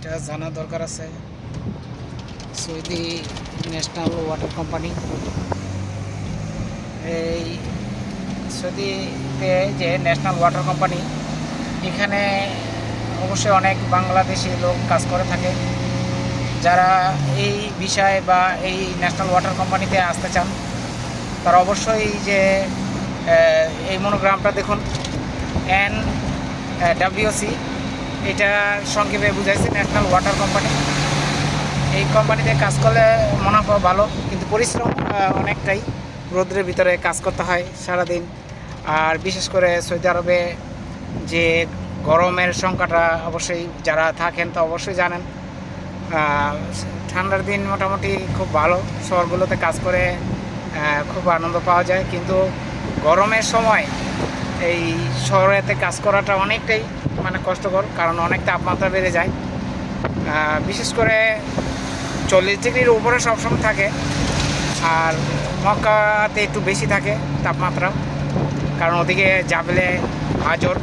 এটা জানা দরকার আছে। Saudi national water company. এই সৌদিতে যে ন্যাশনাল ওয়াটার কোম্পানি, এখানে অবশ্যই অনেক বাংলাদেশি লোক কাজ করে থাকে। যারা এই বিষয় বা এই ন্যাশনাল ওয়াটার কোম্পানিতে আসতে চান, তারা অবশ্যই যে এই মনোগ্রামটা দেখুন। এন ডাব্লিউসি এটা সংক্ষেপে বুঝাইছে ন্যাশনাল ওয়াটার কোম্পানি এই কোম্পানিতে কাজ করলে মুনাফা ভালো, কিন্তু পরিশ্রম অনেকটাই রোদ্রের ভিতরে কাজ করতে হয় সারাদিন। আর বিশেষ করে সৌদি আরবে যে গরমের সংখ্যাটা অবশ্যই যারা থাকেন তো অবশ্যই জানেন। ঠান্ডার দিন মোটামুটি খুব ভালো, শহরগুলোতে কাজ করে খুব আনন্দ পাওয়া যায়। কিন্তু গরমের সময় এই শহরেতে কাজ করাটা অনেকটাই মানে কষ্টকর, কারণ অনেক তাপমাত্রা বেড়ে যায়। বিশেষ করে চল্লিশ ডিগ্রির উপরে সবসময় থাকে, আর মক্কাতে একটু বেশি থাকে তাপমাত্রা, কারণ ওদিকে জাবলে হাজর,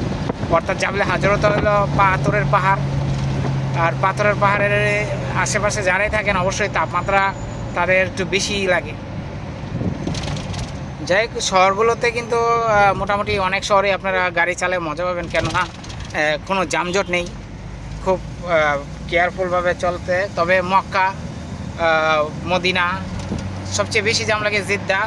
অর্থাৎ জাবলে তো হলো পাথরের পাহাড়, আর পাথরের পাহাড়ের আশেপাশে যারাই থাকেন অবশ্যই তাপমাত্রা তাদের একটু বেশিই লাগে। যাই হোক, শহরগুলোতে কিন্তু মোটামুটি অনেক শহরে আপনারা গাড়ি চালায় মজা পাবেন। কেননা কোনো যানজট নেই। খুব কেয়ারফুলভাবে চলতে। তবে মক্কা মদিনা, সবচেয়ে বেশি জাম লাগে জিদ্দা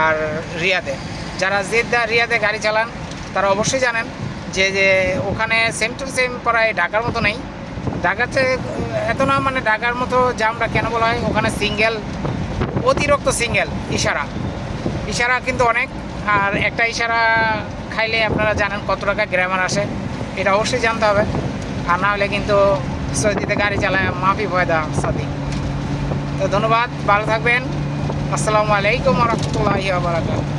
আর রিয়াদে। যারা জিদ্দা, রিয়াদে গাড়ি চালান, তারা অবশ্যই জানেন যে যে ওখানে সেম টু সেম প্রায় ঢাকার মতো নেই। ঢাকাতে, এত না মানে ঢাকার মতো জামটা কেন বলা হয়, ওখানে সিঙ্গেল অতিরিক্ত সিঙ্গেল ইশারা। ইশারা কিন্তু অনেক। আর একটা ইশারা খাইলে আপনারা জানেন কত টাকা গ্রামার আসে, এটা অবশ্যই জানতে হবে। আর না হলে কিন্তু সৌদিতে গাড়ি চালায় মাফি ভয় ফয়দা সাদি তো ধন্যবাদ, ভালো থাকবেন। আসসালামু আলাইকুম রহমতুল্লাহি বারাকাতুহু।